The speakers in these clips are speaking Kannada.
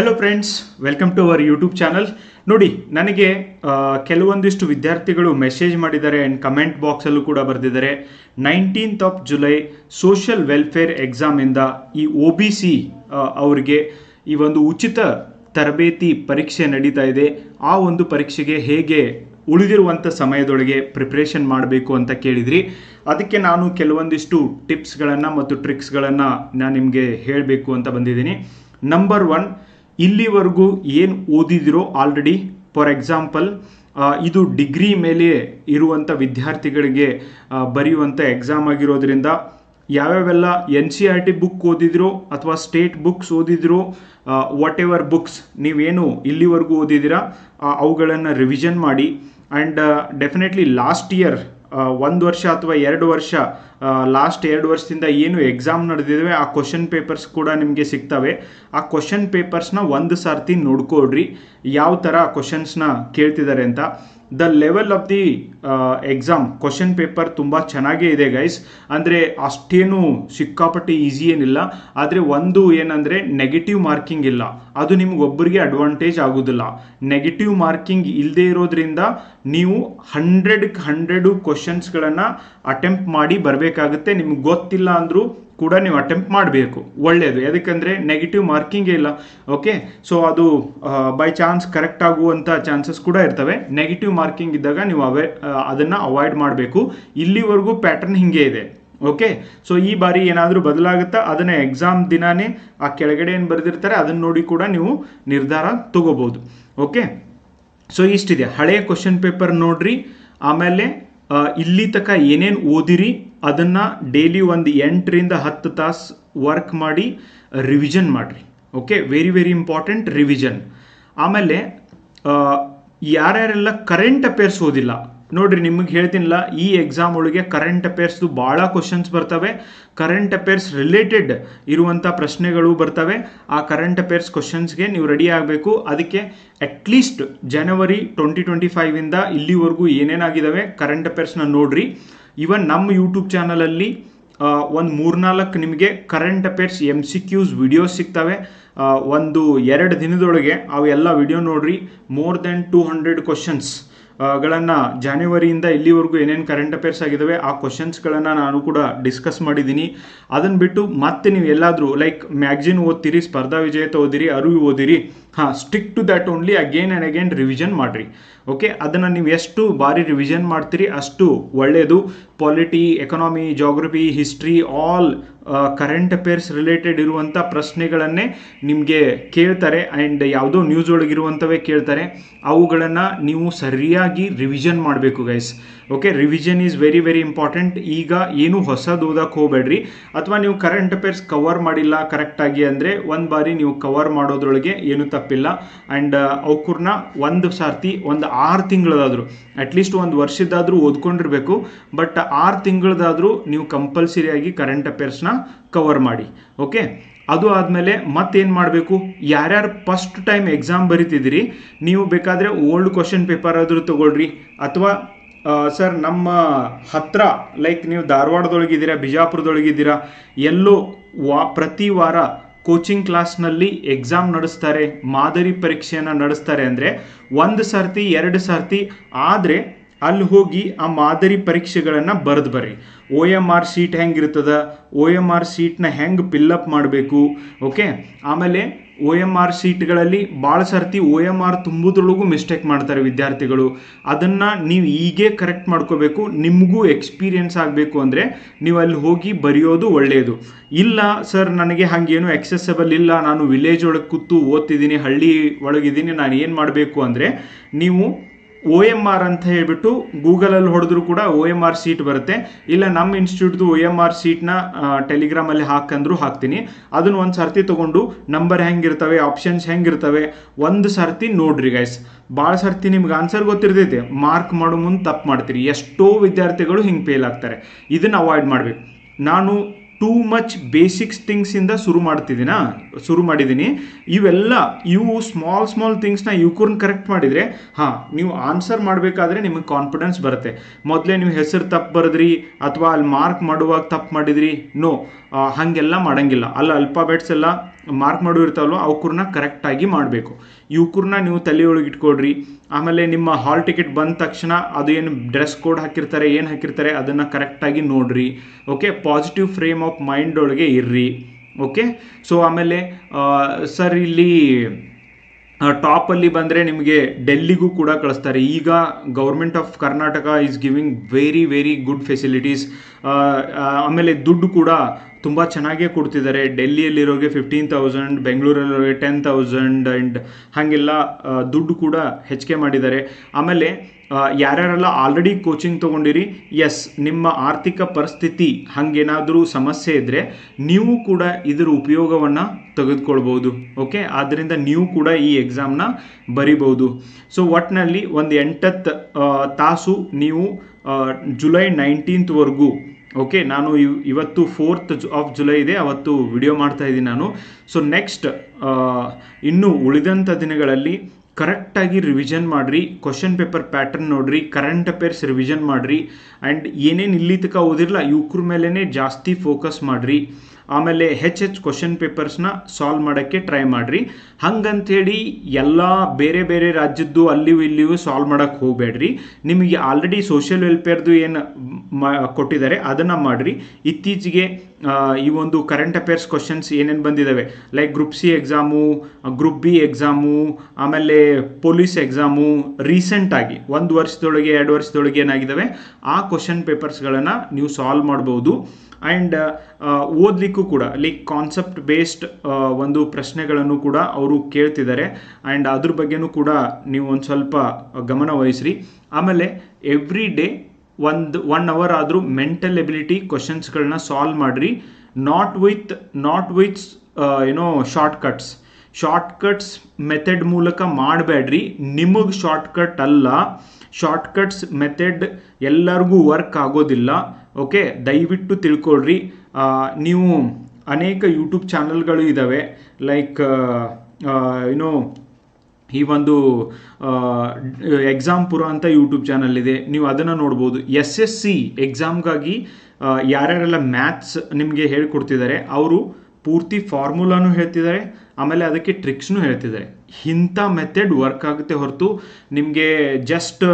Hello friends welcome to our YouTube channel ನೋಡಿ, ನನಗೆ ಕೆಲವೊಂದಿಷ್ಟು ವಿದ್ಯಾರ್ಥಿಗಳು ಮೆಸೇಜ್ ಮಾಡಿದ್ದಾರೆ ಆ್ಯಂಡ್ ಕಮೆಂಟ್ ಬಾಕ್ಸಲ್ಲೂ ಕೂಡ ಬರೆದಿದ್ದಾರೆ. Nineteenth of July social welfare ಎಕ್ಸಾಮಿಂದ ಈ ಒ ಬಿ ಸಿ ಅವರಿಗೆ ಈ ಒಂದು ಉಚಿತ ತರಬೇತಿ ಪರೀಕ್ಷೆ ನಡೀತಾ ಇದೆ. ಆ ಒಂದು ಪರೀಕ್ಷೆಗೆ ಹೇಗೆ ಉಳಿದಿರುವಂಥ ಸಮಯದೊಳಗೆ ಪ್ರಿಪ್ರೇಷನ್ ಮಾಡಬೇಕು ಅಂತ ಕೇಳಿದ್ರಿ. ಅದಕ್ಕೆ ನಾನು ಕೆಲವೊಂದಿಷ್ಟು ಟಿಪ್ಸ್ಗಳನ್ನು ಮತ್ತು ಟ್ರಿಕ್ಸ್ಗಳನ್ನು ನಾನು ನಿಮಗೆ ಹೇಳಬೇಕು ಅಂತ ಬಂದಿದ್ದೀನಿ. ನಂಬರ್ ಒನ್ ಇಲ್ಲಿವರೆಗೂ ಏನು ಓದಿದಿರೋ ಆಲ್ರೆಡಿ ಫಾರ್ ಎಕ್ಸಾಂಪಲ್ ಇದು ಡಿಗ್ರಿ ಮೇಲೆ ಇರುವಂಥ ವಿದ್ಯಾರ್ಥಿಗಳಿಗೆ ಬರೆಯುವಂಥ ಎಕ್ಸಾಮ್ ಆಗಿರೋದ್ರಿಂದ ಯಾವ್ಯಾವೆಲ್ಲ N C R T book ಓದಿದ್ರು ಅಥವಾ ಸ್ಟೇಟ್ ಬುಕ್ಸ್ ಓದಿದ್ರು ವಾಟ್ ಎವರ್ ಬುಕ್ಸ್ ನೀವೇನು ಇಲ್ಲಿವರೆಗೂ ಓದಿದ್ದೀರಾ ಅವುಗಳನ್ನು ರಿವಿಷನ್ ಮಾಡಿ. ಆ್ಯಂಡ್ ಡೆಫಿನೆಟ್ಲಿ ಲಾಸ್ಟ್ ಇಯರ್ ಒಂದು ವರ್ಷ ಅಥವಾ ಎರಡು ವರ್ಷ ಲಾಸ್ಟ್ ಎರಡು ವರ್ಷದಿಂದ ಏನು ಎಕ್ಸಾಮ್ ನಡೆದಿದ್ದಾವೆ ಆ ಕ್ವಶನ್ ಪೇಪರ್ಸ್ ಕೂಡ ನಿಮಗೆ ಸಿಗ್ತವೆ. ಆ ಕ್ವಶನ್ ಪೇಪರ್ಸ್ನ ಒಂದು ಸರ್ತಿ ನೋಡ್ಕೊಡ್ರಿ ಯಾವ ಥರ ಕ್ವಶನ್ಸ್ನ ಕೇಳ್ತಿದ್ದಾರೆ ಅಂತ. The level of the exam question paper ತುಂಬ ಚೆನ್ನಾಗೇ ಇದೆ ಗೈಸ್ ಅಂದರೆ ಅಷ್ಟೇನು ಸಿಕ್ಕಾಪಟ್ಟೆ ಈಸಿ ಏನಿಲ್ಲ. ಆದರೆ ಒಂದು ಏನಂದರೆ ನೆಗೆಟಿವ್ ಮಾರ್ಕಿಂಗ್ ಇಲ್ಲ. ಅದು ನಿಮ್ಗೊಬ್ಬರಿಗೆ ಅಡ್ವಾಂಟೇಜ್ ಆಗೋದಿಲ್ಲ. ನೆಗೆಟಿವ್ ಮಾರ್ಕಿಂಗ್ ಇಲ್ಲದೆ ಇರೋದ್ರಿಂದ ನೀವು ಹಂಡ್ರೆಡ್ ಹಂಡ್ರೆಡು ಕ್ವಶನ್ಸ್ಗಳನ್ನು ಅಟೆಂಪ್ಟ್ ಮಾಡಿ ಬರಬೇಕಾಗುತ್ತೆ. ನಿಮ್ಗೆ ಗೊತ್ತಿಲ್ಲ ಅಂದರೂ ಕೂಡ ನೀವು ಅಟೆಂಪ್ಟ್ ಮಾಡಬೇಕು. ಒಳ್ಳೆಯದು ಯಾಕಂದರೆ ನೆಗೆಟಿವ್ ಮಾರ್ಕಿಂಗೇ ಇಲ್ಲ. ಓಕೆ ಸೊ ಅದು ಬೈ ಚಾನ್ಸ್ ಕರೆಕ್ಟ್ ಆಗುವಂಥ ಚಾನ್ಸಸ್ ಕೂಡ ಇರ್ತವೆ. ನೆಗೆಟಿವ್ ಮಾರ್ಕಿಂಗ್ ಇದ್ದಾಗ ನೀವು ಅವೇ ಅದನ್ನು ಅವಾಯ್ಡ್ ಮಾಡಬೇಕು. ಇಲ್ಲಿವರೆಗೂ ಪ್ಯಾಟರ್ನ್ ಹಿಂಗೆ ಇದೆ. ಓಕೆ ಸೊ ಈ ಬಾರಿ ಏನಾದರೂ ಬದಲಾಗುತ್ತಾ? ಅದನ್ನು ಎಕ್ಸಾಮ್ ದಿನಾನೇ ಆ ಕೆಳಗಡೆ ಏನು ಬರೆದಿರ್ತಾರೆ, ಅದನ್ನು ನೋಡಿ ಕೂಡ ನೀವು ನಿರ್ಧಾರ ತಗೋಬೋದು. ಓಕೆ ಸೊ ಇಷ್ಟಿದೆ. ಹಳೆಯ ಕ್ವಶನ್ ಪೇಪರ್ ನೋಡ್ರಿ. ಆಮೇಲೆ ಇಲ್ಲಿ ತನಕ ಏನೇನು ಓದಿರಿ, ಅದನ್ನು ಡೈಲಿ ಒಂದು ಎಂಟರಿಂದ ಹತ್ತು ತಾಸು ವರ್ಕ್ ಮಾಡಿ ರಿವಿಷನ್ ಮಾಡಿರಿ. Okay very very important revision ಆಮೇಲೆ ಯಾರ್ಯಾರೆಲ್ಲ ಕರೆಂಟ್ ಅಫೇರ್ಸ್ ಓದಿಲ್ಲ ನೋಡ್ರಿ, ನಿಮಗೆ ಹೇಳ್ತೀನಿಲ್ಲ ಈ ಎಕ್ಸಾಮ್ ಒಳಗೆ ಕರೆಂಟ್ ಅಫೇರ್ಸ್ದು ಭಾಳ ಕ್ವಶನ್ಸ್ ಬರ್ತವೆ. ಕರೆಂಟ್ ಅಫೇರ್ಸ್ ರಿಲೇಟೆಡ್ ಇರುವಂಥ ಪ್ರಶ್ನೆಗಳು ಬರ್ತವೆ. ಆ ಕರೆಂಟ್ ಅಫೇರ್ಸ್ ಕ್ವಶನ್ಸ್ಗೆ ನೀವು ರೆಡಿ ಆಗಬೇಕು. ಅದಕ್ಕೆ at least January twenty twenty ಫೈವಿಂದ ಇಲ್ಲಿವರೆಗೂ ಏನೇನಾಗಿದ್ದಾವೆ ಕರೆಂಟ್ ಅಫೇರ್ಸ್ನ ನೋಡ್ರಿ. ಇವನ್ ನಮ್ಮ ಯೂಟ್ಯೂಬ್ ಚಾನಲಲ್ಲಿ ಒಂದು ಮೂರ್ನಾಲ್ಕು ನಿಮಗೆ current affairs M C Qs videos ಸಿಗ್ತವೆ. ಒಂದು ಎರಡು ದಿನದೊಳಗೆ ಅವೆಲ್ಲ ವಿಡಿಯೋ ನೋಡ್ರಿ. More than two hundred questions ಗಳನ್ನು ಜಾನ್ಯುವರಿಯಿಂದ ಇಲ್ಲಿವರೆಗೂ ಏನೇನು ಕರೆಂಟ್ ಅಫೇರ್ಸ್ ಆಗಿದ್ದಾವೆ ಆ ಕ್ವಶನ್ಸ್ಗಳನ್ನು ನಾನು ಕೂಡ ಡಿಸ್ಕಸ್ ಮಾಡಿದ್ದೀನಿ ಅದನ್ನು ಬಿಟ್ಟು ಮತ್ತೆ ನೀವು ಎಲ್ಲಾದರೂ ಲೈಕ್ ಮ್ಯಾಗ್ಜಿನ್ ಓದ್ತೀರಿ, ಸ್ಪರ್ಧಾ ವಿಜೇತ ಓದಿರಿ, ಅರಿವು ಓದಿರಿ ಹಾಂ stick to that only again and again revision ಮಾಡಿರಿ. ಓಕೆ ಅದನ್ನು ನೀವು ಎಷ್ಟು ಬಾರಿ ರಿವಿಷನ್ ಮಾಡ್ತೀರಿ, ಅಷ್ಟು ಒಳ್ಳೆಯದು polity economy geography history all current affairs related ಇರುವಂಥ ಪ್ರಶ್ನೆಗಳನ್ನೇ ನಿಮಗೆ ಕೇಳ್ತಾರೆ ಆ್ಯಂಡ್ ಯಾವುದೋ ನ್ಯೂಸ್ ಒಳಗಿರುವಂಥವೇ ಕೇಳ್ತಾರೆ. ಅವುಗಳನ್ನು ನೀವು ಸರಿಯಾಗಿ ರಿವಿಷನ್ ಮಾಡಬೇಕು guys okay revision is very very important ಈಗ ಏನು ಹೊಸದು ಓದಕ್ಕೆ ಹೋಗಬೇಡ್ರಿ. ಅಥವಾ ನೀವು ಕರೆಂಟ್ ಅಫೇರ್ಸ್ ಕವರ್ ಮಾಡಿಲ್ಲ ಕರೆಕ್ಟಾಗಿ ಅಂದರೆ ಒಂದು ಬಾರಿ ನೀವು ಕವರ್ ಮಾಡೋದ್ರೊಳಗೆ ಏನು ತಪ್ಪಿಲ್ಲ. ಆ್ಯಂಡ್ ಅವಕೂರ್ನ ಒಂದು ಸಾರ್ತಿ, ಒಂದು ಆರು ತಿಂಗಳದಾದರೂ ಅಟ್ಲೀಸ್ಟ್ ಒಂದು ವರ್ಷದಾದರೂ ಓದ್ಕೊಂಡಿರಬೇಕು. ಬಟ್ ಆರು ತಿಂಗಳದಾದರೂ ನೀವು ಕಂಪಲ್ಸರಿಯಾಗಿ ಕರೆಂಟ್ ಅಫೇರ್ಸ್ನ ಕವರ್ ಮಾಡಿ. ಓಕೆ ಅದು ಆದಮೇಲೆ ಮತ್ತೇನು ಮಾಡಬೇಕು? ಯಾರ್ಯಾರು ಫಸ್ಟ್ ಟೈಮ್ ಎಕ್ಸಾಮ್ ಬರಿತಿದ್ದೀರಿ, ನೀವು ಬೇಕಾದರೆ ಓಲ್ಡ್ ಕ್ವಶನ್ ಪೇಪರ್ ಆದರೂ ತೊಗೊಳ್ರಿ. ಅಥವಾ ಸರ್, ನಮ್ಮ ಹತ್ರ ಲೈಕ್ ನೀವು ಧಾರವಾಡದೊಳಗಿದ್ದೀರಾ, ಬಿಜಾಪುರದೊಳಗಿದ್ದೀರಾ, ಎಲ್ಲೋ ವಾ, ಪ್ರತಿ ವಾರ ಕೋಚಿಂಗ್ ಕ್ಲಾಸ್ನಲ್ಲಿ ಎಕ್ಸಾಮ್ ನಡೆಸ್ತಾರೆ, ಮಾದರಿ ಪರೀಕ್ಷೆಯನ್ನು ನಡೆಸ್ತಾರೆ ಅಂದರೆ ಒಂದು ಸರ್ತಿ, ಎರಡು ಸರ್ತಿ, ಆದರೆ ಅಲ್ಲಿ ಹೋಗಿ ಆ ಮಾದರಿ ಪರೀಕ್ಷೆಗಳನ್ನು ಬರೆದು ಬರ್ರಿ. ಒ ಎಂ ಆರ್ ಶೀಟ್ ಹೆಂಗಿರ್ತದ? ಒ ಎಂ ಆರ್ ಶೀಟ್ನ ಹೆಂಗೆ ಪಿಲ್ಲಪ್ ಮಾಡಬೇಕು? ಓಕೆ ಆಮೇಲೆ ಒ ಎಂ ಆರ್ ಸೀಟ್ಗಳಲ್ಲಿ ಭಾಳ ಸರ್ತಿ ಒ ಎಂ ಆರ್ ತುಂಬುದ್ರೊಳಗೂ ಮಿಸ್ಟೇಕ್ ಮಾಡ್ತಾರೆ ವಿದ್ಯಾರ್ಥಿಗಳು. ಅದನ್ನು ನೀವು ಈಗೇ ಕರೆಕ್ಟ್ ಮಾಡ್ಕೋಬೇಕು, ನಿಮಗೂ ಎಕ್ಸ್ಪೀರಿಯನ್ಸ್ ಆಗಬೇಕು ಅಂದರೆ ನೀವು ಅಲ್ಲಿ ಹೋಗಿ ಬರೆಯೋದು ಒಳ್ಳೆಯದು ಇಲ್ಲ, ಸರ್, ನನಗೆ ಹಾಗೇನು ಎಕ್ಸೆಸಬಲ್ ಇಲ್ಲ. ನಾನು ವಿಲೇಜ್ ಒಳಗೆ ಕೂತು ಓದ್ತಿದ್ದೀನಿ, ಹಳ್ಳಿ ಒಳಗಿದ್ದೀನಿ, ನಾನು ಏನು ಮಾಡಬೇಕು? ಅಂದರೆ ನೀವು ಒ ಎಂ ಆರ್ ಅಂತ ಹೇಳ್ಬಿಟ್ಟು ಗೂಗಲಲ್ಲಿ ಹೊಡೆದ್ರು ಕೂಡ ಒ ಎಂ ಆರ್ ಸೀಟ್ ಬರುತ್ತೆ. ಇಲ್ಲ ನಮ್ಮ ಇನ್ಸ್ಟಿಟ್ಯೂಟ್ದು ಒ ಎಂ ಆರ್ ಸೀಟ್ನ ಟೆಲಿಗ್ರಾಮಲ್ಲಿ ಹಾಕಂದ್ರು ಹಾಕ್ತೀನಿ. ಅದನ್ನ ಒಂದು ಸರ್ತಿ ತೊಗೊಂಡು ನಂಬರ್ ಹೆಂಗಿರ್ತವೆ ಆಪ್ಷನ್ಸ್ ಹೆಂಗಿರ್ತವೆ, ಒಂದು ಸರ್ತಿ ನೋಡ್ರಿ ಗೈಸ್ ಭಾಳ ಸರ್ತಿ ನಿಮ್ಗೆ ಆನ್ಸರ್ ಗೊತ್ತಿರ್ತೈತೆ. ಮಾರ್ಕ್ ಮಾಡೋ ಮುಂದೆ ತಪ್ಪು ಮಾಡ್ತೀರಿ. ಎಷ್ಟೋ ವಿದ್ಯಾರ್ಥಿಗಳು ಹಿಂಗೆ ಫೇಲ್ ಆಗ್ತಾರೆ. ಇದನ್ನು ಅವಾಯ್ಡ್ ಮಾಡಬೇಕು. ನಾನು ಟೂ ಮಚ್ ಬೇಸಿಕ್ಸ್ ಥಿಂಗ್ಸಿಂದ ಶುರು ಮಾಡ್ತಿದ್ದೀನಾ? ಶುರು ಮಾಡಿದ್ದೀನಿ. ಇವೆಲ್ಲ, ಇವು ಸ್ಮಾಲ್ ಸ್ಮಾಲ್ ಥಿಂಗ್ಸ್ನ ಇವ್ಕೂರ್ನ ಕರೆಕ್ಟ್ ಮಾಡಿದರೆ, ಹಾಂ, ನೀವು ಆನ್ಸರ್ ಮಾಡಬೇಕಾದ್ರೆ ನಿಮಗೆ ಕಾನ್ಫಿಡೆನ್ಸ್ ಬರುತ್ತೆ. ಮೊದಲೇ ನೀವು ಹೆಸರು ತಪ್ಪು ಬರೆದ್ರಿ, ಅಥವಾ ಅಲ್ಲಿ ಮಾರ್ಕ್ ಮಾಡುವಾಗ ತಪ್ಪು ಮಾಡಿದ್ರಿ ನೋ ಹಾಗೆಲ್ಲ ಮಾಡೋಂಗಿಲ್ಲ. ಅಲ್ಲಿ ಅಲ್ಫಾಬೆಟ್ಸ್ ಎಲ್ಲ ಮಾರ್ಕ್ ಮಾಡೋ ಇರ್ತಾವಲ್ವ ಅವಕ್ಕೂರ್ನ ಕರೆಕ್ಟಾಗಿ ಮಾಡಬೇಕು. ಇವಕ್ಕೂರ್ನ ನೀವು ತಲೆಯೊಳಗೆ ಇಟ್ಕೊಡ್ರಿ ಆಮೇಲೆ ನಿಮ್ಮ ಹಾಲ್ ಟಿಕೆಟ್ ಬಂದ ತಕ್ಷಣ ಅದು ಏನು ಡ್ರೆಸ್ ಕೋಡ್ ಹಾಕಿರ್ತಾರೆ, ಏನು ಹಾಕಿರ್ತಾರೆ, ಅದನ್ನು ಕರೆಕ್ಟಾಗಿ ನೋಡ್ರಿ. Okay positive frame of mind ಒಳಗೆ ಇರ್ರಿ. ಓಕೆ ಸೊ ಆಮೇಲೆ ಸರ್ ಇಲ್ಲಿ ಟಾಪಲ್ಲಿ ಬಂದರೆ ನಿಮಗೆ ಡೆಲ್ಲಿಗೂ ಕೂಡ ಕಳಿಸ್ತಾರೆ. ಈಗ government of Karnataka is giving very very good facilities ಆಮೇಲೆ ದುಡ್ಡು ಕೂಡ ತುಂಬ ಚೆನ್ನಾಗೇ ಕೊಡ್ತಿದ್ದಾರೆ. ಡೆಲ್ಲಿಯಲ್ಲಿರೋಗೆ ಫಿಫ್ಟೀನ್ ತೌಸಂಡ್ ಬೆಂಗಳೂರಲ್ಲಿರೋಗೆ ಟೆನ್ ತೌಸಂಡ್ ಆ್ಯಂಡ್ ಹಾಗೆಲ್ಲ ದುಡ್ಡು ಕೂಡ ಹೆಚ್ಚಿಗೆ ಮಾಡಿದ್ದಾರೆ. ಆಮೇಲೆ ಯಾರ್ಯಾರೆಲ್ಲ ಆಲ್ರೆಡಿ ಕೋಚಿಂಗ್ ತೊಗೊಂಡಿರಿ ಎಸ್ ನಿಮ್ಮ ಆರ್ಥಿಕ ಪರಿಸ್ಥಿತಿ ಹಾಗೇನಾದರೂ ಸಮಸ್ಯೆ ಇದ್ದರೆ ನೀವು ಕೂಡ ಇದರ ಉಪಯೋಗವನ್ನು ತೆಗೆದುಕೊಳ್ಬೋದು ಓಕೆ ಆದ್ದರಿಂದ ನೀವು ಕೂಡ ಈ ಎಕ್ಸಾಮ್ನ ಬರಿಬೋದು ಸೊ ಒಟ್ಟಿನಲ್ಲಿ ಒಂದು ಎಂಟತ್ತು ತಾಸು ನೀವು ಜುಲೈ ನೈನ್ಟೀನ್ತ್ವರೆಗೂ ಓಕೆ ನಾನು ಇವ್, ಇವತ್ತು ಫೋರ್ತ್ ಆಫ್ ಜುಲೈ ಇದೆ, ಅವತ್ತು ವಿಡಿಯೋ ಮಾಡ್ತಾ ಇದ್ದೀನಿ ನಾನು. ಸೊ ನೆಕ್ಸ್ಟ್ ಇನ್ನು ಉಳಿದಂಥ ದಿನಗಳಲ್ಲಿ ಕರೆಕ್ಟಾಗಿ ರಿವಿಷನ್ ಮಾಡಿರಿ ಕ್ವಶನ್ ಪೇಪರ್ ಪ್ಯಾಟರ್ನ್ ನೋಡ್ರಿ ಕರೆಂಟ್ ಅಫೇರ್ಸ್ ರಿವಿಷನ್ ಮಾಡಿರಿ ಆ್ಯಂಡ್ ಏನೇನು ಇಲ್ಲಿ ತನಕ ಓದಿರಲ್ಲ ಇವ್ರ ಮೇಲೇ ಜಾಸ್ತಿ ಫೋಕಸ್ ಮಾಡಿರಿ. ಆಮೇಲೆ ಹೆಚ್ ಹೆಚ್ಚು ಕ್ವಶನ್ ಪೇಪರ್ಸ್ನ ಸಾಲ್ವ್ ಮಾಡೋಕ್ಕೆ ಟ್ರೈ ಮಾಡಿರಿ. ಹಂಗಂಥೇಳಿ ಎಲ್ಲ ಬೇರೆ ಬೇರೆ ರಾಜ್ಯದ್ದು ಅಲ್ಲಿಯೂ ಇಲ್ಲಿಯೂ ಸಾಲ್ವ್ ಮಾಡೋಕ್ಕೆ ಹೋಗಬೇಡ್ರಿ. ನಿಮಗೆ ಆಲ್ರೆಡಿ ಸೋಷಿಯಲ್ ವೆಲ್ಫೇರ್ದು ಏನು ಕೊಟ್ಟಿದ್ದಾರೆ ಅದನ್ನು ಮಾಡಿರಿ. ಇತ್ತೀಚೆಗೆ ಈ ಒಂದು ಕರೆಂಟ್ ಅಫೇರ್ಸ್ ಕ್ವಶನ್ಸ್ ಏನೇನು ಬಂದಿದ್ದಾವೆ like group C exam group B exam ಆಮೇಲೆ ಪೊಲೀಸ್ ಎಕ್ಸಾಮು ರೀಸೆಂಟಾಗಿ ಒಂದು ವರ್ಷದೊಳಗೆ, ಎರಡು ವರ್ಷದೊಳಗೆ ಏನಾಗಿದ್ದಾವೆ ಆ ಕ್ವಶನ್ ಪೇಪರ್ಸ್ಗಳನ್ನು ನೀವು ಸಾಲ್ವ್ ಮಾಡ್ಬೋದು. ಆ್ಯಂಡ್ ಓದಲಿಕ್ಕೂ ಕೂಡ ಲೈಕ್ ಕಾನ್ಸೆಪ್ಟ್ ಬೇಸ್ಡ್ ಒಂದು ಪ್ರಶ್ನೆಗಳನ್ನು ಕೂಡ ಅವರು ಕೇಳ್ತಿದ್ದಾರೆ. ಆ್ಯಂಡ್ ಅದ್ರ ಬಗ್ಗೆನೂ ಕೂಡ ನೀವು ಒಂದು ಸ್ವಲ್ಪ ಗಮನ ವಹಿಸ್ರಿ. ಆಮೇಲೆ ಎವ್ರಿ ಡೇ ಒಂದು ಒನ್ ಅವರ್ ಆದರೂ ಮೆಂಟಲ್ ಎಬಿಲಿಟಿ ಕ್ವಶನ್ಸ್ಗಳನ್ನ ಸಾಲ್ವ್ ಮಾಡಿರಿ. ನಾಟ್ ವಿತ್ ನಾಟ್ ವಿತ್ ಏನೋ ಶಾರ್ಟ್ಕಟ್ಸ್ ಶಾರ್ಟ್ಕಟ್ಸ್ ಮೆಥಡ್ ಮೂಲಕ ಮಾಡಬೇಡ್ರಿ ನಿಮಗೆ ಶಾರ್ಟ್ಕಟ್ ಅಲ್ಲ. ಶಾರ್ಟ್ಕಟ್ಸ್ ಮೆಥಡ್ ಎಲ್ಲರಿಗೂ ವರ್ಕ್ ಆಗೋದಿಲ್ಲ. ಓಕೆ, ದಯವಿಟ್ಟು ತಿಳ್ಕೊಳ್ರಿ. ನೀವು ಅನೇಕ ಯೂಟ್ಯೂಬ್ ಚಾನಲ್ಗಳು ಇದ್ದಾವೆ ಲೈಕ್ ಏನು ಈ ಒಂದು ಎಕ್ಸಾಮ್ ಪುರ ಅಂತ ಯೂಟ್ಯೂಬ್ ಚಾನಲ್ ಇದೆ. ನೀವು ಅದನ್ನು ನೋಡ್ಬೋದು. ಎಸ್ ಎಸ್ ಸಿ ಎಕ್ಸಾಮ್ಗಾಗಿ ಯಾರ್ಯಾರೆಲ್ಲ ಮ್ಯಾಥ್ಸ್ ನಿಮಗೆ ಹೇಳ್ಕೊಡ್ತಿದ್ದಾರೆ, ಅವರು ಪೂರ್ತಿ ಫಾರ್ಮುಲಾನು ಹೇಳ್ತಿದ್ದಾರೆ, ಆಮೇಲೆ ಅದಕ್ಕೆ ಟ್ರಿಕ್ಸ್ನು ಹೇಳ್ತಿದ್ದಾರೆ. ಇಂಥ ಮೆಥಡ್ ವರ್ಕ್ ಆಗುತ್ತೆ ಹೊರತು ನಿಮಗೆ ಜಸ್ಟ್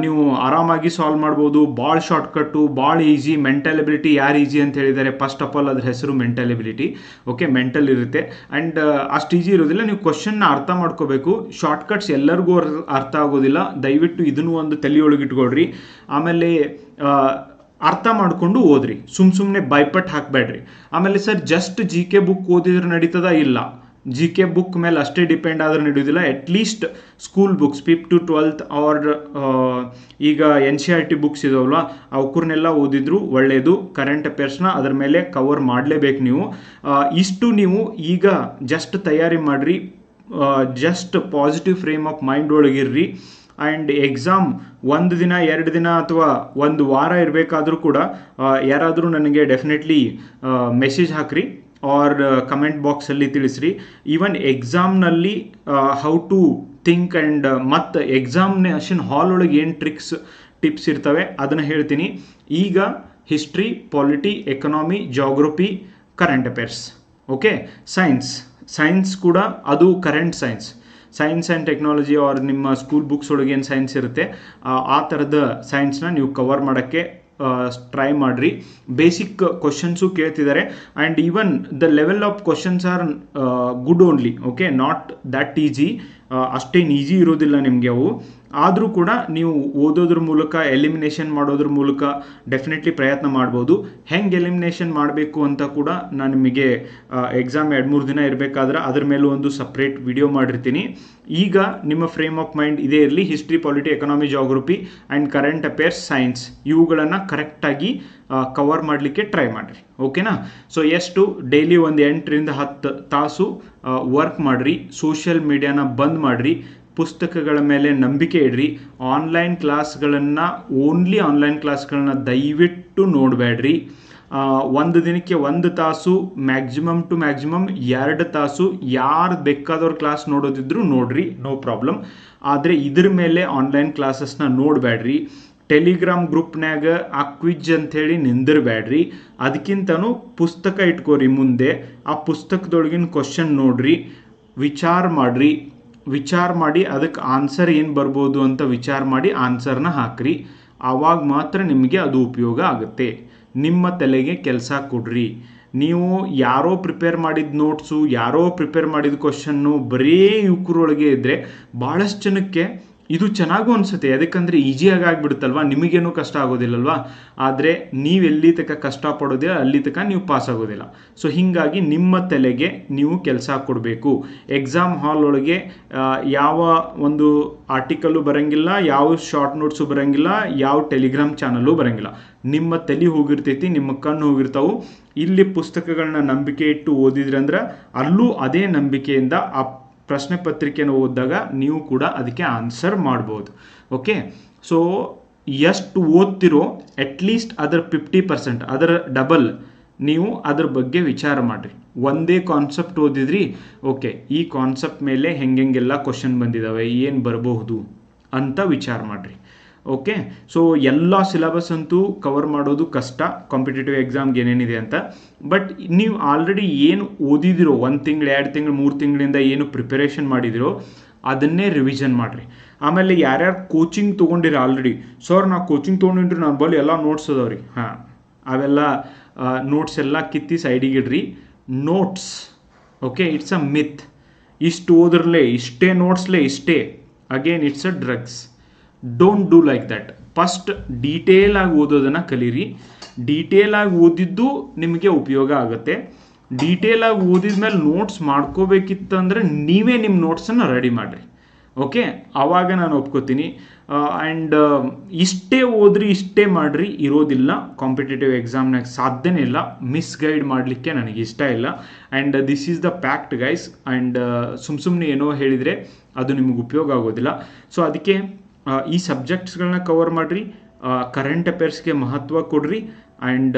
ನೀವು ಆರಾಮಾಗಿ ಸಾಲ್ವ್ ಮಾಡ್ಬೋದು ಭಾಳ ಶಾರ್ಟ್ಕಟ್ಟು ಭಾಳ ಈಸಿ ಮೆಂಟಲ್ ಎಬಿಲಿಟಿ ಯಾರು ಈಸಿ ಅಂತ ಹೇಳಿದ್ದಾರೆ? ಫಸ್ಟ್ ಆಫ್ ಆಲ್ ಅದ್ರ ಹೆಸರು ಮೆಂಟಲ್ ಎಬಿಲಿಟಿ ಓಕೆ ಮೆಂಟಲ್ ಇರುತ್ತೆ ಆ್ಯಂಡ್ ಅಷ್ಟು ಈಸಿ ಇರೋದಿಲ್ಲ. ನೀವು ಕ್ವಶನ್ನ ಅರ್ಥ ಮಾಡ್ಕೋಬೇಕು. ಶಾರ್ಟ್ಕಟ್ಸ್ ಎಲ್ಲರಿಗೂ ಅರ್- ಅರ್ಥ ಆಗೋದಿಲ್ಲ. ದಯವಿಟ್ಟು ಇದನ್ನು ಒಂದು ತಲೆಯೊಳಗೆ ಇಟ್ಕೊಳ್ರಿ. ಆಮೇಲೆ ಅರ್ಥ ಮಾಡಿಕೊಂಡು ಓದ್ರಿ. ಸುಮ್ಮ ಸುಮ್ಮನೆ ಬೈಪಟ್ ಹಾಕಬೇಡ್ರಿ. ಆಮೇಲೆ sir just G K book ಓದಿದ್ರೆ ನಡೀತದ? ಇಲ್ಲ. ಜಿ ಕೆ ಬುಕ್ ಮೇಲೆ ಅಷ್ಟೇ ಡಿಪೆಂಡ್ ಆದ್ರೂ ನಡೆಯೋದಿಲ್ಲ. At least school books fifth to twelfth or ಈಗ N C R T books ಇದಾವಲ್ಲ ಅವಕ್ಕೂರ್ನೆಲ್ಲ ಓದಿದ್ರು ಒಳ್ಳೆಯದು ಕರೆಂಟ್ ಅಫೇರ್ಸ್ನ ಅದ್ರ ಮೇಲೆ ಕವರ್ ಮಾಡಲೇಬೇಕು ನೀವು. ಇಷ್ಟು ನೀವು ಈಗ ಜಸ್ಟ್ ತಯಾರಿ ಮಾಡಿರಿ. Just positive frame of mind ಒಳಗಿರ್ರಿ and exam ಒಂದು ದಿನ, ಎರಡು ದಿನ ಅಥವಾ ಒಂದು ವಾರ ಇರಬೇಕಾದ್ರೂ ಕೂಡ ಯಾರಾದರೂ ನನಗೆ ಡೆಫಿನೆಟ್ಲಿ ಮೆಸೇಜ್ ಹಾಕ್ರಿ. ಆರ್ ಕಮೆಂಟ್ ಬಾಕ್ಸಲ್ಲಿ ತಿಳಿಸ್ರಿ. ಈವನ್ ಎಕ್ಸಾಮ್ನಲ್ಲಿ ಹೌ ಟು ಥಿಂಕ್ ಆ್ಯಂಡ್ ಮತ್ತು ಎಕ್ಸಾಮಿನೇಷನ್ ಹಾಲ್ ಒಳಗೆ ಏನು ಟ್ರಿಕ್ಸ್ ಟಿಪ್ಸ್ ಇರ್ತವೆ, ಅದನ್ನು ಹೇಳ್ತೀನಿ. ಈಗ history polity economy geography current affairs okay science science ಕೂಡ ಅದು current science science and technology or ನಿಮ್ಮ ಸ್ಕೂಲ್ ಬುಕ್ಸ್ ಒಳಗೆ ಏನು ಸೈನ್ಸ್ ಇರುತ್ತೆ, ಆ ಥರದ ಸೈನ್ಸ್ನ ನೀವು ಕವರ್ ಮಾಡೋಕ್ಕೆ ಟ್ರೈ ಮಾಡಿರಿ. ಬೇಸಿಕ್ ಕ್ವಶನ್ಸು ಕೇಳ್ತಿದ್ದಾರೆ and even the level of questions are good only okay not that easy ಅಷ್ಟೇನು ಈಜಿ ಇರೋದಿಲ್ಲ ನಿಮಗೆ ಅವು. ಆದರೂ ಕೂಡ ನೀವು ಓದೋದ್ರ ಮೂಲಕ ಎಲಿಮಿನೇಷನ್ ಮಾಡೋದ್ರ ಮೂಲಕ ಡೆಫಿನೆಟ್ಲಿ ಪ್ರಯತ್ನ ಮಾಡ್ಬೋದು. ಹೆಂಗೆ ಎಲಿಮಿನೇಷನ್ ಮಾಡಬೇಕು ಅಂತ ಕೂಡ ನಾನು ನಿಮಗೆ ಎಕ್ಸಾಮ್ ಎರಡು ಮೂರು ದಿನ ಇರಬೇಕಾದ್ರೆ ಅದ್ರ ಮೇಲೂ ಒಂದು ಸಪ್ರೇಟ್ ವಿಡಿಯೋ ಮಾಡಿರ್ತೀನಿ. ಈಗ ನಿಮ್ಮ ಫ್ರೇಮ್ ಆಫ್ ಮೈಂಡ್ ಇದೇ ಇರಲಿ history polity economy geography and current affairs science ಇವುಗಳನ್ನು ಕರೆಕ್ಟಾಗಿ ಕವರ್ ಮಾಡಲಿಕ್ಕೆ ಟ್ರೈ ಮಾಡಿರಿ ಓಕೆನಾ ಸೊ ಎಷ್ಟು ಡೈಲಿ ಒಂದು ಎಂಟರಿಂದ ಹತ್ತು ತಾಸು ವರ್ಕ್ ಮಾಡಿರಿ ಸೋಷಿಯಲ್ ಮೀಡಿಯಾನ ಬಂದ್ ಮಾಡಿರಿ, ಪುಸ್ತಕಗಳ ಮೇಲೆ ನಂಬಿಕೆ ಇಡ್ರಿ ಆನ್ಲೈನ್ ಕ್ಲಾಸ್ಗಳನ್ನು ಓನ್ಲಿ ಆನ್ಲೈನ್ ಕ್ಲಾಸ್ಗಳನ್ನ ದಯವಿಟ್ಟು ನೋಡಬೇಡ್ರಿ ಒಂದು ದಿನಕ್ಕೆ ಒಂದು ತಾಸು ಮ್ಯಾಕ್ಸಿಮಮ್ ಟು ಮ್ಯಾಕ್ಸಿಮಮ್ ಎರಡು ತಾಸು, ಯಾರು ಬೇಕಾದವ್ರ ಕ್ಲಾಸ್ ನೋಡೋದಿದ್ರು ನೋಡ್ರಿ ನೋ ಪ್ರಾಬ್ಲಮ್ ಆದರೆ ಇದ್ರ ಮೇಲೆ ಆನ್ಲೈನ್ ಕ್ಲಾಸಸ್ನ ನೋಡಬೇಡ್ರಿ ಟೆಲಿಗ್ರಾಮ್ ಗ್ರೂಪ್ನ್ಯಾಗ ಆ ಕ್ವಿಜ್ ಅಂಥೇಳಿ ನಿಂದಿರಬೇಡ್ರಿ ಅದಕ್ಕಿಂತನೂ ಪುಸ್ತಕ ಇಟ್ಕೋರಿ ಮುಂದೆ. ಆ ಪುಸ್ತಕದೊಳಗಿನ ಕ್ವಶನ್ ನೋಡ್ರಿ. ವಿಚಾರ ಮಾಡ್ರಿ. ವಿಚಾರ ಮಾಡಿ ಅದಕ್ಕೆ ಆನ್ಸರ್ ಏನು ಬರ್ಬೋದು ಅಂತ ವಿಚಾರ ಮಾಡಿ ಆನ್ಸರ್ನ ಹಾಕ್ರಿ. ಆವಾಗ ಮಾತ್ರ ನಿಮಗೆ ಅದು ಉಪಯೋಗ ಆಗುತ್ತೆ. ನಿಮ್ಮ ತಲೆಗೆ ಕೆಲಸ ಕೊಡ್ರಿ. ನೀವು ಯಾರೋ ಪ್ರಿಪೇರ್ ಮಾಡಿದ ನೋಟ್ಸು, ಯಾರೋ ಪ್ರಿಪೇರ್ ಮಾಡಿದ ಕ್ವಶನ್ನು ಬರೀ ಯುವಕರೊಳಗೆ ಇದ್ದರೆ ಭಾಳಷ್ಟು ಜನಕ್ಕೆ ಇದು ಚೆನ್ನಾಗೂ ಅನಿಸುತ್ತೆ. ಯಾಕಂದರೆ ಈಸಿಯಾಗಿ ಆಗಿಬಿಡುತ್ತಲ್ವ? ನಿಮಗೇನು ಕಷ್ಟ ಆಗೋದಿಲ್ಲಲ್ವಾ? ಆದರೆ ನೀವು ಎಲ್ಲಿ ತನಕ ಕಷ್ಟಪಡೋದಿಲ್ಲ ಅಲ್ಲಿ ತನಕ ನೀವು ಪಾಸ್ ಆಗೋದಿಲ್ಲ. ಸೊ ಹೀಗಾಗಿ ನಿಮ್ಮ ತಲೆಗೆ ನೀವು ಕೆಲಸ ಕೊಡಬೇಕು. ಎಕ್ಸಾಮ್ ಹಾಲ್ ಒಳಗೆ ಯಾವ ಒಂದು ಆರ್ಟಿಕಲ್ಲು ಬರೋಂಗಿಲ್ಲ, ಯಾವ ಶಾರ್ಟ್ ನೋಟ್ಸು ಬರೋಂಗಿಲ್ಲ, ಯಾವ ಟೆಲಿಗ್ರಾಮ್ ಚಾನಲ್ಲು ಬರೋಂಗಿಲ್ಲ. ನಿಮ್ಮ ತಲೆ ಹೋಗಿರ್ತೈತಿ, ನಿಮ್ಮ ಕಣ್ಣು ಹೋಗಿರ್ತಾವು. ಇಲ್ಲಿ ಪುಸ್ತಕಗಳನ್ನ ನಂಬಿಕೆ ಇಟ್ಟು ಓದಿದ್ರಂದ್ರೆ ಅಲ್ಲೂ ಅದೇ ನಂಬಿಕೆಯಿಂದ ಆ ಪ್ರಶ್ನೆ ಪತ್ರಿಕೆಯನ್ನು ಓದಿದಾಗ ನೀವು ಕೂಡ ಅದಕ್ಕೆ ಆನ್ಸರ್ ಮಾಡ್ಬೋದು. ಓಕೆ ಸೊ ಎಷ್ಟು ಓದ್ತಿರೋ ಅಟ್ಲೀಸ್ಟ್ ಅದರ ಫಿಫ್ಟಿ ಪರ್ಸೆಂಟ್ ಅದರ ಡಬಲ್ ನೀವು ಅದ್ರ ಬಗ್ಗೆ ವಿಚಾರ ಮಾಡಿರಿ. ಒಂದೇ ಕಾನ್ಸೆಪ್ಟ್ ಓದಿದ್ರಿ ಓಕೆ ಈ ಕಾನ್ಸೆಪ್ಟ್ ಮೇಲೆ ಹೆಂಗೆಂಗೆಲ್ಲ ಕ್ವಶನ್ ಬಂದಿದ್ದಾವೆ ಏನು ಬರಬಹುದು ಅಂತ ವಿಚಾರ ಮಾಡಿರಿ. ಓಕೆ ಸೊ ಎಲ್ಲ ಸಿಲೆಬಸ್ ಅಂತೂ ಕವರ್ ಮಾಡೋದು ಕಷ್ಟ ಕಾಂಪಿಟೇಟಿವ್ ಎಕ್ಸಾಮ್ಗೆ ಏನೇನಿದೆ ಅಂತ. ಬಟ್ ನೀವು ಆಲ್ರೆಡಿ ಏನು ಓದಿದಿರೋ, ಒಂದು ತಿಂಗಳು, ಎರಡು ತಿಂಗಳು, ಮೂರು ತಿಂಗಳಿಂದ ಏನು ಪ್ರಿಪರೇಷನ್ ಮಾಡಿದಿರೋ, ಅದನ್ನೇ ರಿವಿಷನ್ ಮಾಡಿರಿ. ಆಮೇಲೆ ಯಾರ್ಯಾರು ಕೋಚಿಂಗ್ ತೊಗೊಂಡಿರಿ ಆಲ್ರೆಡಿ ಸರ್ ನಾ ಕೋಚಿಂಗ್ ತೊಗೊಂಡಿನ್ರಿ, ನಾನು ಬಳಿ ಎಲ್ಲ ನೋಟ್ಸ್ ಅದಾವ್ರಿ. ಹಾಂ, ಅವೆಲ್ಲ ನೋಟ್ಸ್ ಎಲ್ಲ ಕಿತ್ತಿ ಸೈಡಿಗೆ ಇಡ್ರಿ. Notes okay it's a myth ಇಷ್ಟು ಓದ್ರಲ್ಲೇ, ಇಷ್ಟೇ ನೋಟ್ಸ್ಲೇ ಇಷ್ಟೇ. Again it's a drugs don't do like that first detail ಆಗಿ ಓದೋದನ್ನು ಕಲೀರಿ. ಡೀಟೇಲ್ ಆಗಿ ಓದಿದ್ದು ನಿಮಗೆ ಉಪಯೋಗ ಆಗುತ್ತೆ. ಡೀಟೇಲ್ ಆಗಿ ಓದಿದ ಮೇಲೆ ನೋಟ್ಸ್ ಮಾಡ್ಕೋಬೇಕಿತ್ತಂದರೆ ನೀವೇ ನಿಮ್ಮ ನೋಟ್ಸನ್ನು ರೆಡಿ ಮಾಡಿರಿ. ಓಕೆ ಆವಾಗ ನಾನು ಒಪ್ಕೋತೀನಿ. ಆ್ಯಂಡ್ ಇಷ್ಟೇ ಓದ್ರಿ, ಇಷ್ಟೇ ಮಾಡಿರಿ, ಇರೋದಿಲ್ಲ. ಕಾಂಪಿಟೇಟಿವ್ ಎಕ್ಸಾಮ್ನಾಗ ಸಾಧ್ಯನೇ ಇಲ್ಲ. ಮಿಸ್ಗೈಡ್ ಮಾಡಲಿಕ್ಕೆ ನನಗೆ ಇಷ್ಟ ಇಲ್ಲ. And this is the fact guys and ಸುಮ್ ಸುಮ್ಮನೆ ಏನೋ ಹೇಳಿದರೆ ಅದು ನಿಮಗೆ ಉಪಯೋಗ ಆಗೋದಿಲ್ಲ. ಸೊ ಅದಕ್ಕೆ ಈ ಸಬ್ಜೆಕ್ಟ್ಸ್ಗಳನ್ನ ಕವರ್ ಮಾಡಿರಿ. ಕರೆಂಟ್ ಅಫೇರ್ಸ್ಗೆ ಮಹತ್ವ ಕೊಡ್ರಿ. ಆ್ಯಂಡ್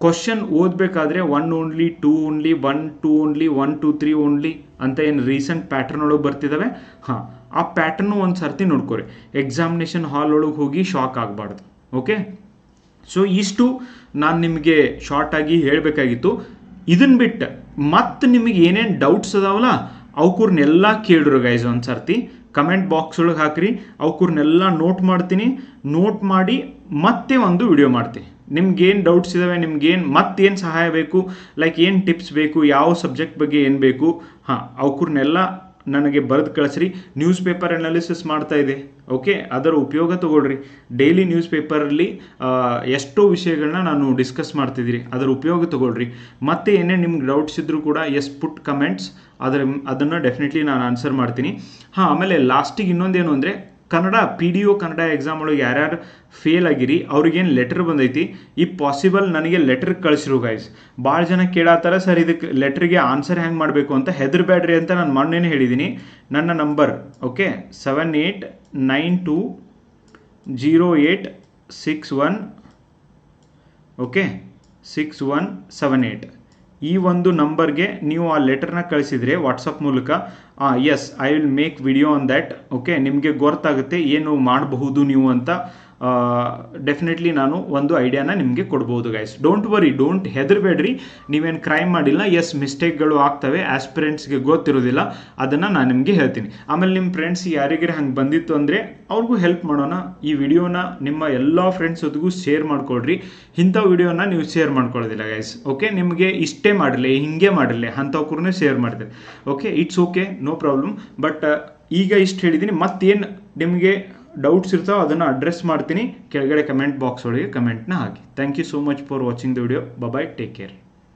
ಕ್ವಶನ್ ಓದಬೇಕಾದ್ರೆ one only two only one two only one two three only ಅಂತ ಏನು ರೀಸೆಂಟ್ ಪ್ಯಾಟರ್ನ್ ಒಳಗೆ ಬರ್ತಿದ್ದಾವೆ ಹಾಂ, ಆ ಪ್ಯಾಟರ್ನು ಒಂದು ಸರ್ತಿ ನೋಡ್ಕೊರಿ. ಎಕ್ಸಾಮಿನೇಷನ್ ಹಾಲ್ ಒಳಗೆ ಹೋಗಿ ಶಾಕ್ ಆಗಬಾರ್ದು. ಓಕೆ ಸೊ ಇಷ್ಟು ನಾನು ನಿಮಗೆ ಶಾರ್ಟಾಗಿ ಹೇಳಬೇಕಾಗಿತ್ತು. ಇದನ್ನ ಬಿಟ್ಟು ಮತ್ತೆ ನಿಮಗೆ ಏನೇನು ಡೌಟ್ಸ್ ಅದಾವಲ್ಲ, ಅವಕೂರ್ನೆಲ್ಲ ಕೇಳ್ರು ಗೈಸ್ ಒಂದು ಸರ್ತಿ. ಕಮೆಂಟ್ ಬಾಕ್ಸ್ ಒಳಗೆ ಹಾಕ್ರಿ. ಅವ್ಕರ್ನೆಲ್ಲ ನೋಟ್ ಮಾಡ್ತೀನಿ. ನೋಟ್ ಮಾಡಿ ಮತ್ತೆ ಒಂದು ವಿಡಿಯೋ ಮಾಡ್ತೀನಿ. ನಿಮ್ಗೇನು ಡೌಟ್ಸ್ ಇದ್ದಾವೆ ನಿಮ್ಗೇನು ಮತ್ತೇನು ಸಹಾಯ ಬೇಕು ಲೈಕ್ ಏನು ಟಿಪ್ಸ್ ಬೇಕು, ಯಾವ ಸಬ್ಜೆಕ್ಟ್ ಬಗ್ಗೆ ಏನು ಬೇಕು, ಹಾಂ, ಅವಕೂರ್ನೆಲ್ಲ ನನಗೆ ಬರೆದು ಕಳಿಸ್ರಿ ನ್ಯೂಸ್ ಪೇಪರ್ ಅನಾಲಿಸಿಸ್ ಮಾಡ್ತಾ ಇದೆ. ಓಕೆ ಅದರ ಉಪಯೋಗ ತಗೊಳ್ರಿ. ಡೈಲಿ ನ್ಯೂಸ್ ಪೇಪರಲ್ಲಿ ಎಷ್ಟೋ ವಿಷಯಗಳನ್ನ ನಾನು ಡಿಸ್ಕಸ್ ಮಾಡ್ತಿದ್ದೀರಿ. ಅದರ ಉಪಯೋಗ ತಗೊಳ್ರಿ. ಮತ್ತೆ ಏನೇ ನಿಮ್ಗೆ ಡೌಟ್ಸ್ ಇದ್ದರೂ ಕೂಡ ಎಸ್ ಪುಟ್ ಕಮೆಂಟ್ಸ್ ಅದರ, ಅದನ್ನು ಡೆಫಿನೆಟ್ಲಿ ನಾನು ಆನ್ಸರ್ ಮಾಡ್ತೀನಿ. ಹಾಂ, ಆಮೇಲೆ ಲಾಸ್ಟಿಗೆ ಇನ್ನೊಂದೇನು ಅಂದರೆ Kannada P D O Kannada exam ಒಳಗೆ ಯಾರ್ಯಾರು ಫೇಲ್ ಆಗಿರಿ, ಅವ್ರಿಗೇನು ಲೆಟರ್ ಬಂದೈತಿ ಈ ಪಾಸಿಬಲ್ ನನಗೆ ಲೆಟರ್ ಕಳಿಸಿರು ಗೈಸ್ ಭಾಳ ಜನ ಕೇಳಾತಾರ, ಸರ್ ಇದಕ್ಕೆ ಲೆಟ್ರಿಗೆ ಆನ್ಸರ್ ಹೆಂಗೆ ಮಾಡಬೇಕು ಅಂತ ಹೆದರ್ಬೇಡ್ರಿ ಅಂತ ನಾನು ಮೊನ್ನೆನೇ ಹೇಳಿದ್ದೀನಿ ನನ್ನ number okay seven eight nine two zero eight six one okay six one seven eight ಈ ಒಂದು ನಂಬರ್ಗೆ ನೀವು ಆ ಲೆಟರ್ನ ಕಳಿಸಿದರೆ ವಾಟ್ಸಪ್ ಮೂಲಕ yes I will make video on that okay ನಿಮಗೆ ಗೊತ್ತಾಗುತ್ತೆ ಏನು ಮಾಡಬಹುದು ನೀವು ಅಂತ ಡೆಫಿನೆಟ್ಲಿ ನಾನು ಒಂದು ಐಡಿಯಾನ ನಿಮಗೆ ಕೊಡ್ಬೋದು ಗೈಸ್ ಡೋಂಟ್ ವರಿ ಡೋಂಟ್ ಹೆದರ್ಬೇಡ್ರಿ. ನೀವೇನು ಕ್ರೈಮ್ ಮಾಡಿಲ್ಲ. ಎಸ್ ಮಿಸ್ಟೇಕ್ಗಳು ಆಗ್ತವೆ. ಆಸ್ಪಿರೆಂಟ್ಸ್ಗೆ ಗೊತ್ತಿರೋದಿಲ್ಲ. ಅದನ್ನು ನಾನು ನಿಮಗೆ ಹೇಳ್ತೀನಿ. ಆಮೇಲೆ ನಿಮ್ಮ ಫ್ರೆಂಡ್ಸ್ ಯಾರಿಗಾರ ಹಂಗೆ ಬಂದಿತ್ತು ಅಂದರೆ ಅವ್ರಿಗೂ ಹೆಲ್ಪ್ ಮಾಡೋಣ. ಈ ವಿಡಿಯೋನ ನಿಮ್ಮ ಎಲ್ಲ ಫ್ರೆಂಡ್ಸ್ ಜೊತೆಗೂ ಶೇರ್ ಮಾಡ್ಕೊಳ್ರಿ. ಇಂಥ ವಿಡಿಯೋನ ನೀವು ಶೇರ್ ಮಾಡ್ಕೊಳ್ಳೋದಿಲ್ಲ ಗೈಸ್ ಓಕೆ ನಿಮಗೆ ಇಷ್ಟೇ ಮಾಡಲಿ ಹಿಂಗೆ ಮಾಡಲಿ ಅಂಥವ್ರನ್ನೇ ಶೇರ್ ಮಾಡಿದೆ okay it's okay no problem but ಈಗ ಇಷ್ಟು ಹೇಳಿದ್ದೀನಿ ಮತ್ತೇನು ನಿಮಗೆ ಡೌಟ್ಸ್ ಇರ್ತಾವೆ, ಅದನ್ನು ಅಡ್ರೆಸ್ ಮಾಡ್ತೀನಿ. ಕೆಳಗಡೆ ಕಮೆಂಟ್ ಬಾಕ್ಸ್ ಒಳಗೆ ಕಮೆಂಟ್ನ ಹಾಕಿ. Thank you so much for watching the video bye take care